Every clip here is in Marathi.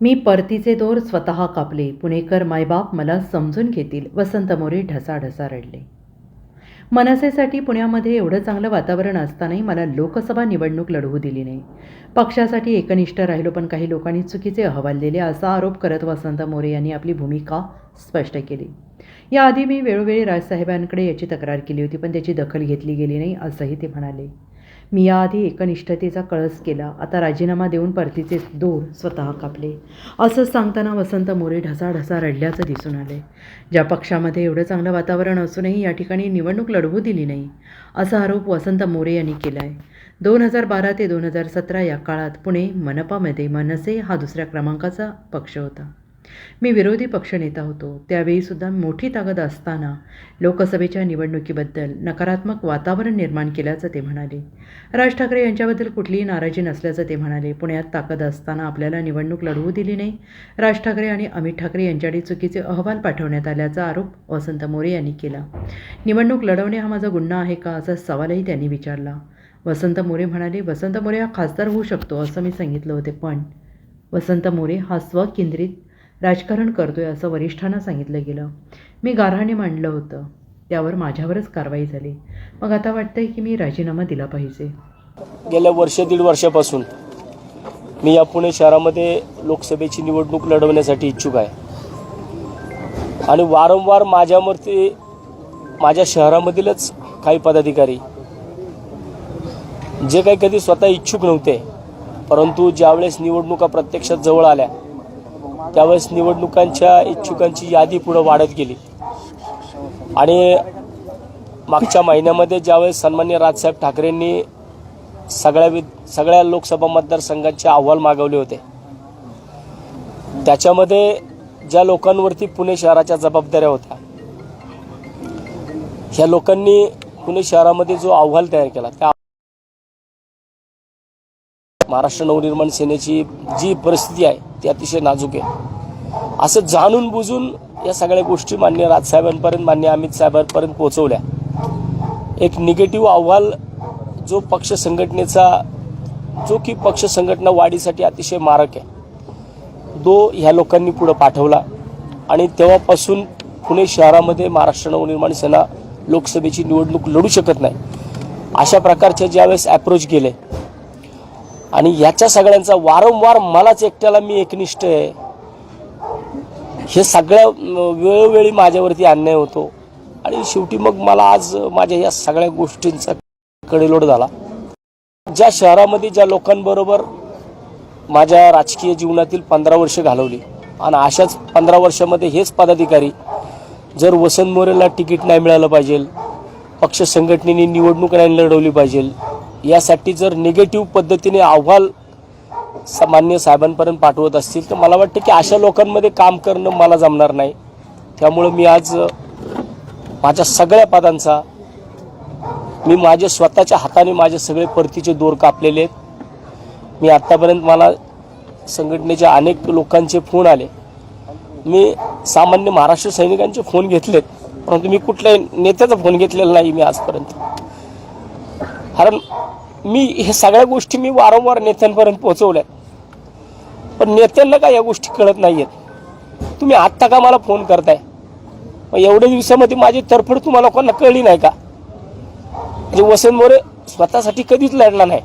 मी परतीचे दोर स्वतः कापले. पुणेकर मायबाप मला समजून घेतील. वसंत मोरे ढसाढसा रडले. मनसेसाठी पुण्यामध्ये एवढं चांगलं वातावरण असतानाही मला लोकसभा निवडणूक लढवू दिली नाही. पक्षासाठी एकनिष्ठ राहिलो पण काही लोकांनी चुकीचे अहवाल दिले असा आरोप करत वसंत मोरे यांनी आपली भूमिका स्पष्ट केली. याआधी मी वेळोवेळी राजसाहेबांकडे याची तक्रार केली होती पण त्याची दखल घेतली गेली नाही असंही ते म्हणाले. मी याआधी एकनिष्ठतेचा कळस केला. आता राजीनामा देऊन परतीचे दोर स्वतः कापले. असं सांगताना वसंत मोरे ढसाढसा रडल्याचं दिसून आले ज्या पक्षामध्ये एवढं चांगलं वातावरण असूनही या ठिकाणी निवडणूक लढवू दिली नाही असा आरोप वसंत मोरे यांनी केला आहे दोन हजार बारा ते दोन हजार सतरा या काळात पुणे मनपामध्ये मनसे हा दुसऱ्या क्रमांकाचा पक्ष होता. मी विरोधी पक्षनेता होतो. त्यावेळीसुद्धा मोठी ताकद असताना लोकसभेच्या निवडणुकीबद्दल नकारात्मक वातावरण निर्माण केल्याचं ते म्हणाले. राज ठाकरे यांच्याबद्दल कुठलीही नाराजी नसल्याचं ते म्हणाले. पुण्यात ताकद असताना आपल्याला निवडणूक लढवू दिली नाही. राज ठाकरे आणि अमित ठाकरे यांच्याकडे चुकीचे अहवाल पाठवण्यात आल्याचा आरोप वसंत मोरे यांनी केला. निवडणूक लढवणे हा माझा गुन्हा आहे का असा सवालही त्यांनी विचारला. वसंत मोरे म्हणाले वसंत मोरे हा खासदार होऊ शकतो असं मी सांगितलं होते पण वसंत मोरे हा स्वकेंद्रित राजकारण करतोय असं वरिष्ठांना सांगितलं गेलं. मी गारहाणे मांडलं होतं. त्यावर माझ्यावरच कारवाई झाली. मग आता वाटतंय की मी राजीनामा दिला पाहिजे. गेल्या वर्ष दीड वर्षापासून मी या पुणे शहरामध्ये लोकसभेची निवडणूक लढवण्यासाठी इच्छुक आहे. आणि वारंवार माझ्यावरती माझ्या शहरामधीलच काही पदाधिकारी जे काही कधी स्वतः इच्छुक नव्हते परंतु ज्यावेळेस निवडणुका प्रत्यक्षात जवळ आल्या त्यावेळेस निवडणुकांच्या इच्छुकांची यादी पुढे वाढत गेली. आणि मागच्या महिन्यामध्ये ज्यावेळेस सन्मान्य राजसाहेब ठाकरेंनी सगळ्या वि सगळ्या लोकसभा मतदारसंघांचे अहवाल मागवले होते. त्याच्यामध्ये ज्या लोकांवरती पुणे शहराच्या जबाबदाऱ्या होत्या ह्या लोकांनी पुणे शहरामध्ये जो अहवाल तयार केला त्या महाराष्ट्र नवनिर्माण सेनेची जी परिस्थिती आहे ते अतिशय नाजूक आहे. असं जाणून बुजून या सगळ्या गोष्टी मान्य राजसाहेबांपर्यंत मान्य अमित साहेबांपर्यंत पोहोचवल्या. एक निगेटिव्ह अहवाल जो पक्ष संघटनेचा जो की पक्ष संघटना वाढीसाठी अतिशय मारक आहे. तो ह्या लोकांनी पुढं पाठवला आणि तेव्हापासून पुणे शहरामध्ये महाराष्ट्र नवनिर्माण सेना लोकसभेची निवडणूक लढू शकत नाही. अशा प्रकारच्या ज्यावेळेस अप्रोच गेले आणि याच्या सगळ्यांचा वारंवार मलाच एकट्याला मी एकनिष्ठ आहे. हे सगळ्या वेळोवेळी माझ्यावरती अन्याय होतो. आणि शेवटी मग मला आज माझ्या या सगळ्या गोष्टींचा कडेलोट झाला. ज्या शहरामध्ये ज्या लोकांबरोबर माझ्या राजकीय जीवनातील पंधरा वर्ष घालवली आणि अशाच पंधरा वर्षामध्ये हेच पदाधिकारी जर वसंत मोरेला तिकीट नाही मिळालं पाहिजे पक्ष संघटनेने निवडणूक नाही लढवली पाहिजे यासाठी जर निगेटिव्ह पद्धतीने अहवाल सामान्य साहेबांपर्यंत पाठवत असतील तर मला वाटतं की अशा लोकांमध्ये काम करणं मला जमणार नाही. त्यामुळं मी आज माझ्या सगळ्या पदांचा मी माझ्या स्वतःच्या हाताने माझे सगळे परतीचे दोर कापलेले आहेत. मी आत्तापर्यंत मला संघटनेच्या अनेक लोकांचे फोन आले. मी सामान्य महाराष्ट्र सैनिकांचे फोन घेतलेत परंतु मी कुठल्याही नेत्याचा फोन घेतलेला नाही मी आजपर्यंत. कारण मी हे सगळ्या गोष्टी मी वारंवार नेत्यांपर्यंत पोहोचवल्या. पण नेत्यांना काय या गोष्टी कळत नाही आहेत तुम्ही आत्ता का मला फोन करताय? मग एवढ्या दिवसामध्ये माझी तरफड तुम्हाला लोकांना कळली नाही का? म्हणजे वसंत मोरे स्वतःसाठी कधीच लढला नाही.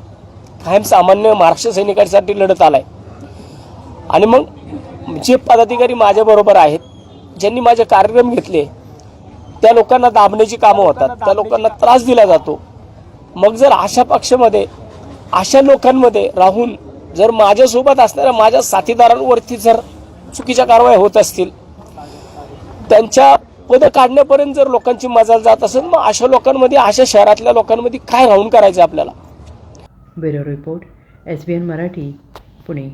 कायम सामान्य महाराष्ट्र सैनिकांसाठी लढत आलाय. आणि मग जे पदाधिकारी माझ्याबरोबर आहेत ज्यांनी माझे कार्यक्रम घेतले त्या लोकांना दाबण्याची कामं होतात. त्या लोकांना त्रास दिला जातो. मग जर अशा पक्षामध्ये अशा लोकांमध्ये राहून जर माझ्यासोबत असणाऱ्या माझ्या साथीदारांवरती जर चुकीच्या कारवाई होत असतील त्यांच्या पदं काढण्यापर्यंत जर लोकांची मजाल जात असेल मग अशा लोकांमध्ये अशा शहरातल्या लोकांमध्ये काय राहून करायचं आपल्याला? Bureau report S B N Marathi Pune.